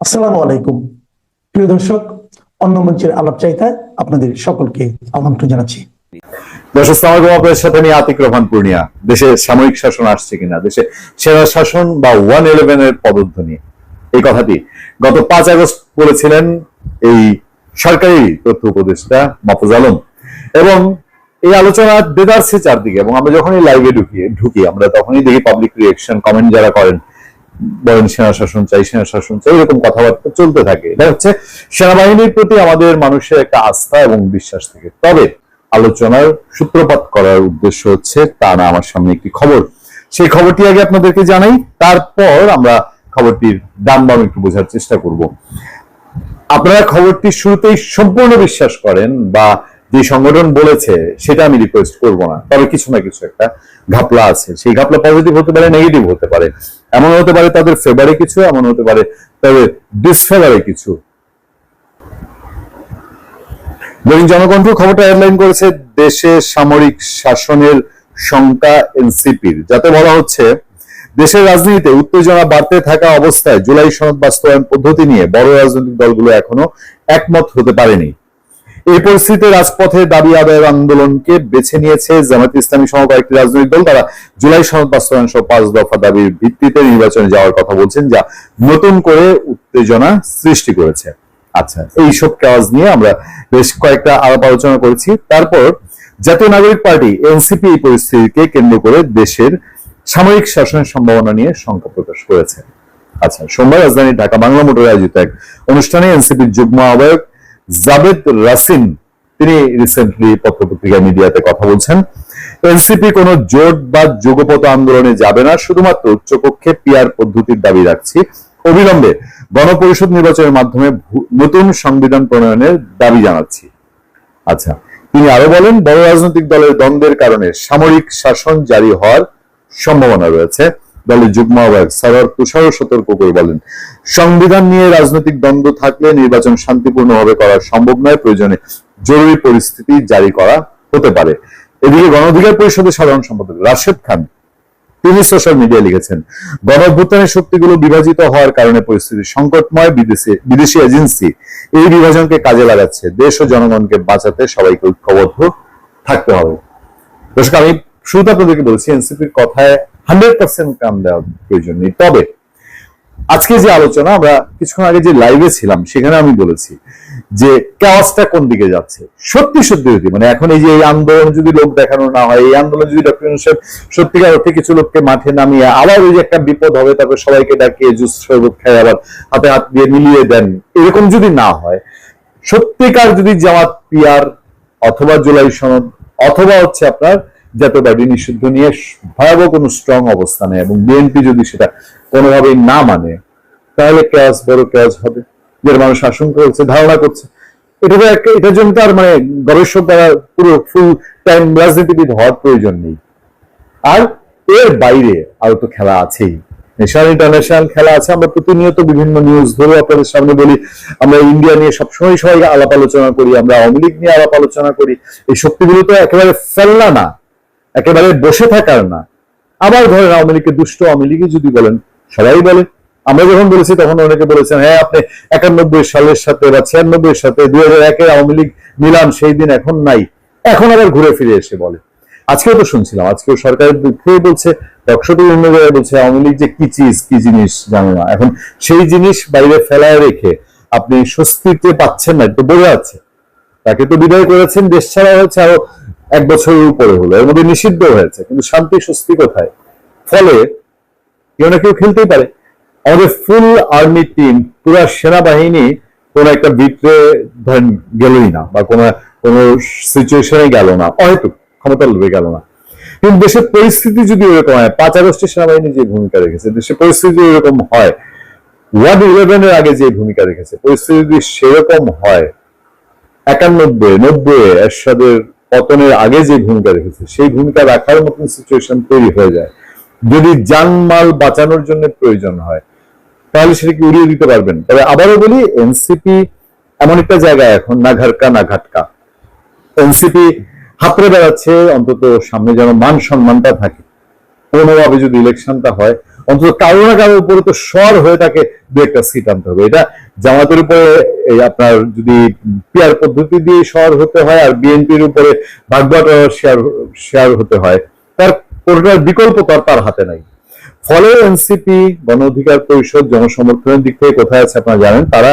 আসসালামু আলাইকুম। প্রিয় দর্শক, অন্য মঞ্চের আলাপ চাইতায় আপনাদের সকলকে আমন্ত্রণ জানাচ্ছি। এই কথাটি গত পাঁচ আগস্ট এই সরকারি তথ্য এবং এই আলোচনা চারদিকে, এবং আমরা যখনই লাইভে ঢুকি ঢুকি, আমরা তখনই দেখি পাবলিক রিয়েকশন কমেন্ট যারা করেন বলেন সেনা শাসন চাই সেনা শাসন চাই, এরকম কথাবার্তা চলতে থাকে। এটা হচ্ছে সেনাবাহিনীর প্রতি আমাদের মানুষের একটা আস্থা এবং বিশ্বাস থেকে। তবে আলোচনার সূত্রপাত করার উদ্দেশ্য হচ্ছে তা না আমার সামনে একটি খবর। সেই খবরটি আগে আপনাদেরকে জানাই, তারপর আমরা খবরটির দাম দাম একটু বোঝার চেষ্টা করব। আপনারা খবরটি শুরুতেই সম্পূর্ণ বিশ্বাস করেন বা যে সংগঠন বলেছে, সেটা আমি রিকোয়েস্ট করব না। তবে কিছু না কিছু একটা ঘাপলা আছে। সেই ঘাপলা পজিটিভ হতে পারে নেগেটিভ হতে পারে। এমন হতে পারে তাদের ফেভারে কিছু, এমন হতে পারে তাদের ডিসফেভারে কিছু। দৈনিক জনকণ্ঠ খবরটা হেডলাইন করেছে, দেশে সামরিক শাসনের শঙ্কা এনসিপির। যাতে বলা হচ্ছে, দেশের রাজনীতিতে উত্তেজনা বাড়তে থাকা অবস্থায় জুলাই সনদ বাস্তবায়ন পদ্ধতি নিয়ে বড় রাজনৈতিক দলগুলো এখনও একমত হতে পারেনি। এই পরিস্থিতিতে রাজপথে দাবি আদায়ের আন্দোলনকে বেছে নিয়েছে জামাত ইসলামী সহ কয়েকটি রাজনৈতিক দল। তারা জুলাই সনদ বাস্তবায়ন সহ পাঁচ দফা দাবির ভিত্তিতে নির্বাচনে যাওয়ার কথা বলছেন, যা নতুন করে উত্তেজনা সৃষ্টি করেছে। আচ্ছা এইসব কাজ নিয়ে আমরা বেশ কয়েকটা আলাপ আলোচনা করেছি। তারপর জাতীয় নাগরিক পার্টি, এনসিপি এই পরিস্থিতিকে কেন্দ্র করে দেশের সামরিক শাসনের সম্ভাবনা নিয়ে শঙ্কা প্রকাশ করেছে। আচ্ছা সোমবার রাজধানী ঢাকা বাংলা মোটরে আয়োজিত এক অনুষ্ঠানে এনসিপির যুগ্ম আহ্বায়ক জাবেদ রাসিম, তিনি রিসেন্টলি পত্রপত্রিকা মিডিয়াতে কথা বলছেন। এনসিপি কোনো জোট বা যুগপত আন্দোলনে যাবে না, শুধুমাত্র উচ্চকক্ষে পিয়ার পদ্ধতির দাবি রাখছি। অবিলম্বে গণপরিষদ নির্বাচনের মাধ্যমে নতুন সংবিধান প্রণয়নের দাবি জানাচ্ছি। আচ্ছা তিনি আরও বলেন, বড় রাজনৈতিক দলের দ্বন্দ্বের কারণে সামরিক শাসন জারি হওয়ার সম্ভাবনা রয়েছে। দলের যুগ্ম আহ্বায়ক সারার তুষারও সতর্ক করে বলেন, সংবিধান নিয়ে রাজনৈতিক দ্বন্দ্ব থাকলে নির্বাচন শান্তিপূর্ণভাবে করা সম্ভব নয়, প্রয়োজনে জরুরি পরিস্থিতি জারি করা হতে পারে। এদিকে গণ অধিকার পরিষদের সাধারণ সম্পাদক রাশেদ খান তিনি সোশ্যাল মিডিয়া লিখেছেন গণ অভ্যুত্থানের শক্তিগুলো বিভাজিত হওয়ার কারণে পরিস্থিতি সংকটময়, বিদেশি বিদেশি এজেন্সি এই বিভাজনকে কাজে লাগাচ্ছে। দেশ ও জনগণকে বাঁচাতে সবাইকে ঐক্যবদ্ধ থাকতে হবে। দর্শক, আমি শুরুতে আপনাদেরকে বলছি, এনসিপির কথায় হান্ড্রেড পার্সেন্ট কাম দেওয়া প্রয়োজন নেই। তবে আজকে যে আলোচনা, আমরা কিছুক্ষণ আগে যে লাইভে ছিলাম, সেখানে আমি বলেছি যে ক্যাওয়াসটা কোন দিকে যাচ্ছে? সত্যি সত্যি যদি মানে এখন এই যে এই আন্দোলন যদি লোক দেখানো না হয়, এই আন্দোলন যদি ডক্টর সাহেব সত্যিকার অর্থে কিছু লোককে মাঠে নামিয়ে আবার ওই যে একটা বিপদ হবে, তারপর সবাইকে ডাকিয়ে জুস শরবত খায় আবার হাতে হাত দিয়ে মিলিয়ে দেন, এরকম যদি না হয়, সত্যিকার যদি জামাত পিয়ার অথবা জুলাই সনদ, অথবা হচ্ছে আপনার জাতীয়বাদী নিষিদ্ধ নিয়ে ভয়াবহ কোনো স্ট্রং অবস্থানে এবং বিএনপি যদি সেটা কোনোভাবেই না মানে তাহলে ক্যাশ বড় ক্যাশ হবে। যেটা মানুষ আশঙ্কা করছে, ধারণা করছে। এটা একটা, এটার জন্য তো আর মানে গবেষক দ্বারা পুরো ফুল টাইম রাজনীতিবিদ হওয়ার প্রয়োজন নেই। আর এর বাইরে আরও তো খেলা আছেই। ন্যাশনাল ইন্টারন্যাশনাল খেলা আছে, আমরা প্রতিনিয়ত বিভিন্ন নিউজ ধরে আপনাদের সামনে বলি, আমরা ইন্ডিয়া নিয়ে সবসময় সবাই আলাপ আলোচনা করি, আমরা আওয়ামী লীগ নিয়ে আলাপ আলোচনা করি। এই শক্তিগুলো তো একেবারে ফেলনা না। একেবারে বসে থাকার না। আবার ধরেন আওয়ামী লীগকে দুষ্ট আওয়ামী লীগই যদি বলেন, সবাই বলে। আমরা যখন বলেছি, তখন অনেকে বলেছেন হ্যাঁ আপনি একানব্বই সালের সাথে বা ছিয়ানব্বই সাথে দুই হাজার একের আওয়ামী লীগ মিলান, সেই দিন এখন নাই। এখন আবার ঘুরে ফিরে এসে বলে। আজকেও তো শুনছিলাম, আজকেও সরকারের দুঃখে বলছে দক্ষতা অন্য জায়গায় বলছে, আওয়ামী লীগ যে কি চিজ, কি জিনিস জানো না। এখন সেই জিনিস বাইরে ফেলায় রেখে আপনি স্বস্তিতে পাচ্ছেন না তো বোঝা যাচ্ছে। তাকে তো বিদায় করেছেন, দেশ ছাড়া হয়েছে আরও এক বছরের উপরে হলো, এর মধ্যে নিষিদ্ধ হয়েছে, কিন্তু শান্তি স্বস্তি কোথায়? ফলে কেউ না কেউ খেলতেই পারে। আমাদের ফুল আর্মি টিম পুরো সেনাবাহিনী কোন একটা বিট্রে ধরেন গেলই না, বা কোন কোন সিচুয়েশনে গেল না হয়তো ক্ষমতা লোভে গেল না। কিন্তু দেশের পরিস্থিতি যদি এরকম হয়, পাঁচ আগস্টে সেনাবাহিনী যে ভূমিকা রেখেছে, দেশের পরিস্থিতি এরকম হয় ওয়ার্ড ইলেভেন এর আগে যে ভূমিকা রেখেছে, পরিস্থিতি যদি সেরকম হয়, একানব্বই নব্বই এরশাদের পতনের আগে যে ভূমিকা রেখেছে, সেই ভূমিকা রাখার মতন সিচুয়েশন তৈরি হয়ে যায়। যদি জানমাল বাঁচানোর জন্য প্রয়োজন হয়, তাহলে সেটাকে উড়িয়ে দিতে পারবেন? তবে আবারও বলি, এনসিপি এমন একটা জায়গায় এখন না ঘাটকা না ঘাটকা এনসিপি হাতড়ে বেড়াচ্ছে, অন্তত সামনে যেন মান সম্মানটা থাকে। কোনোভাবে যদি ইলেকশনটা হয় অন্তত কারও না কারোর উপরে তো স্বর হয়ে তাকে দু একটা সিট আনতে হবে। এটা জামাতের উপরে, এই আপনার যদি পিয়ার পদ্ধতি দিয়ে স্বর হতে হয় আর বিএনপির উপরে ভাগবাটা শেয়ার শেয়ার হতে হয়, তার কোনটার বিকল্প তো আর তার হাতে নাই। ফলে এনসিপি, গণ অধিকার পরিষদ, জনসমর্থনের দিক থেকে কোথায় আছে আপনারা জানেন, তারা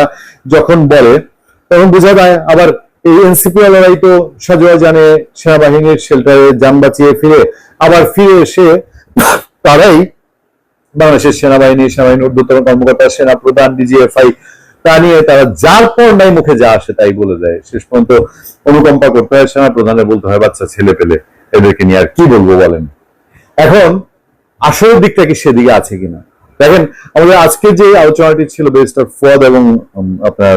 যখন বলে, তখন বোঝা যায় আবার এই এনসিপি ওয়ালারাই তো সাজোয়া জানে, সেনাবাহিনীর শেল্টারে যান বাঁচিয়ে ফিরে, আবার ফিরে এসে তারাই বাংলাদেশের সেনাবাহিনী সেনাবাহিনীর ঊর্ধ্বতন কর্মকর্তা সেনা প্রধান ডিজিএফআই তা নিয়ে তারা যার পর নাই মুখে যা আসে তাই বলে দেয়। শেষ পর্যন্ত অনুকম্পা করতে হয় সেনা প্রধানে বলতে হয়, বাচ্চা, ছেলে পেলে এদেরকে নিয়ে আর কি বলব বলেন? এখন আসল দিকটা কি সেদিকে আছে কিনা? দেখেন, আমাদের আজকে যে আলোচনাটি ছিল বেরিস্টার ফদ এবং আপনার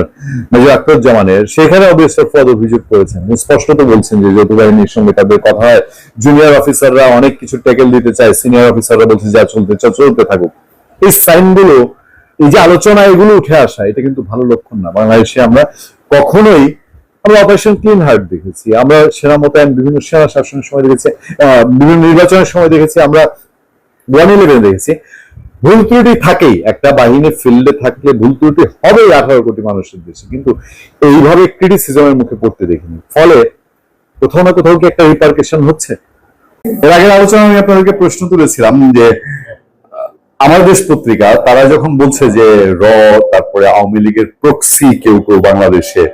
মেজর আক্তারুজ্জামানের সেখানেও বেরিস্টার ফদ অভিযোগ করেছেন। উনি স্পষ্টত বলছেন যে যৌথ বাহিনীর সঙ্গে তাদের কথা হয়। জুনিয়র অফিসাররা অনেক কিছু ট্যাকেল দিতে চায়। সিনিয়র অফিসাররা বলছে যা চলতে চা চলতে থাকুক। এই সাইনগুলো, এই যে আলোচনা, এগুলো উঠে আসা, এটা কিন্তু ভালো লক্ষণ না। বাংলাদেশে আমরা কখনোই, আমরা অপারেশন ক্লিন হার্ট দেখেছি। আমরা সেনা মোতায়েন, বিভিন্ন সেনা শাসনের সময় দেখেছি বিভিন্ন নির্বাচনের সময় দেখেছি। আমরা ওয়ান ইলেভেন দেখেছি। ভুল ত্রুটি থাকেই। একটা বাহিনী ফিল্ডে থাকলে ভুল ত্রুটি হবেই আঠারো কোটি মানুষের দেশে। কিন্তু এইভাবে ক্রিটিসিজমের মুখে পড়তে দেখিনি। ফলে কোথাও না কোথাও কি একটা রিপার্কেশন হচ্ছে? এর আগের আলোচনা আমি আপনাদেরকে প্রশ্ন তুলেছিলাম যে আমার দেশ পত্রিকা, তারা যখন বলছে যে, র, তারপরে আওয়ামী লীগের প্রক্সি কেউ কেউ বাংলাদেশে,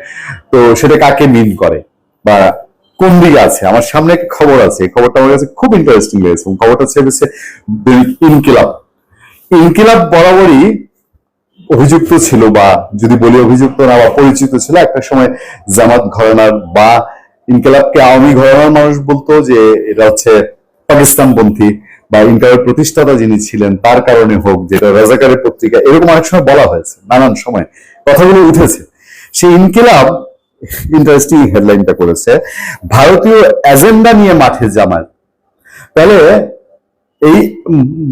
তো সেটা কাকে মিন করে? বা কোন দিকে আছে? আমার সামনে একটা খবর আছে? খবরটা আমার কাছে খুব ইন্টারেস্টিং লেগেছে। খবরটা ছেড়েছে ইনকিলাব। ইনকিলাব বরাবরই অভিযুক্ত ছিল বা যদি বলি অভিযুক্ত না বা পরিচিত ছিল, একটা সময় জামাত ঘরানার বা ইনকিলাবকে আওয়ামী ঘরানার মানুষ বলতো যে এটা হচ্ছে পাকিস্তানপন্থী বা ইনকিলাবের প্রতিষ্ঠাতা যিনি ছিলেন, তার কারণে হোক, যেটা রাজাকারের পত্রিকা, এরকম অনেক সময় বলা হয়েছে, নানান সময় কথাগুলো উঠেছে। সেই ইনকিলাব ইন্টারেস্টিং হেডলাইনটা করেছে, ভারতীয় এজেন্ডা নিয়ে মাঠে জামাত তাহলে এই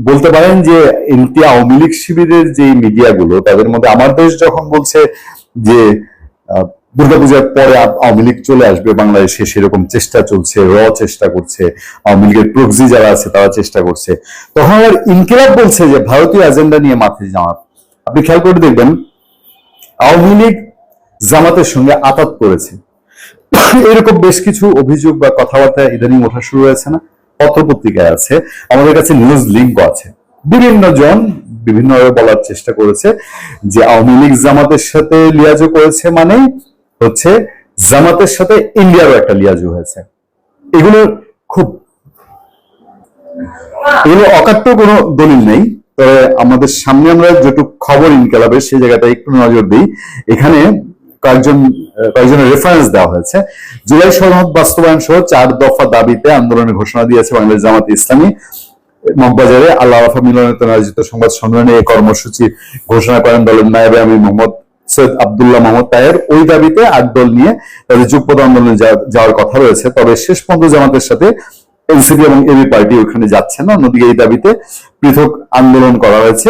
বলতে পারেন যে এমপি আওয়ামী লীগ শিবিরের যে মিডিয়াগুলো, তাদের মধ্যে আমার দেশ যখন বলছে যে দুর্গাপূজার পরে আওয়ামী লীগ চলে আসবে, বাংলাদেশে সেরকম চেষ্টা চলছে, র চেষ্টা করছে, আওয়ামী লীগের প্রক্সি যারা আছে তারা চেষ্টা করছে, তখন আবার ইনকিলাব বলছে যে ভারতীয় এজেন্ডা নিয়ে মাঠে জামাত। আপনি খেয়াল করে দেখবেন, আওয়ামী লীগ জামাতের সঙ্গে আতাত করেছে। এরকম বেশ কিছু অভিযোগ বা কথাবার্তা ইদানিং ওঠা শুরু হয়েছে না? পত্রপত্রিকায় আছে। আমাদের কাছে নিউজ লিঙ্কও আছে। বিভিন্ন জন বিভিন্নভাবে বলার চেষ্টা করেছে যে আওয়ামী লীগ জামাতের সাথে লিয়াজো করেছে মানে হচ্ছে জামাতের সাথে ইন্ডিয়ারও একটা লিয়াজো হয়েছে। এগুলো খুব এগুলো অকাট্য কোনো দলিল নেই। তবে আমাদের সামনে আমরা যেটুকু খবর ইনকালাবের, সেই জায়গাটা একটু নজর দিই। এখানে কয়েকজন কয়েকজনের রেফারেন্স দেওয়া হয়েছে। জুলাই সনদ বাস্তবায়ন সহ চার দফা দাবিতে আন্দোলনের ঘোষণা দিয়েছে বাংলাদেশ জামাত ইসলামী। মগবাজারে আল্লাহ আফা মিলনায়তনে আয়োজিত সংবাদ সম্মেলনে এই কর্মসূচি ঘোষণা করেন দলের নায়েবে আমি মোহাম্মদ সৈয়দ আবদুল্লাহ মোহাম্মদ তাহের। ওই দাবিতে আট দল নিয়ে তাদের যুগপথ আন্দোলনে যাওয়ার কথা রয়েছে। তবে শেষ পর্যন্ত জামাতের সাথে এনসিপি এবং এবি পার্টি ওখানে যাচ্ছে না। অন্যদিকে এই দাবিতে পৃথক আন্দোলন করা হয়েছে।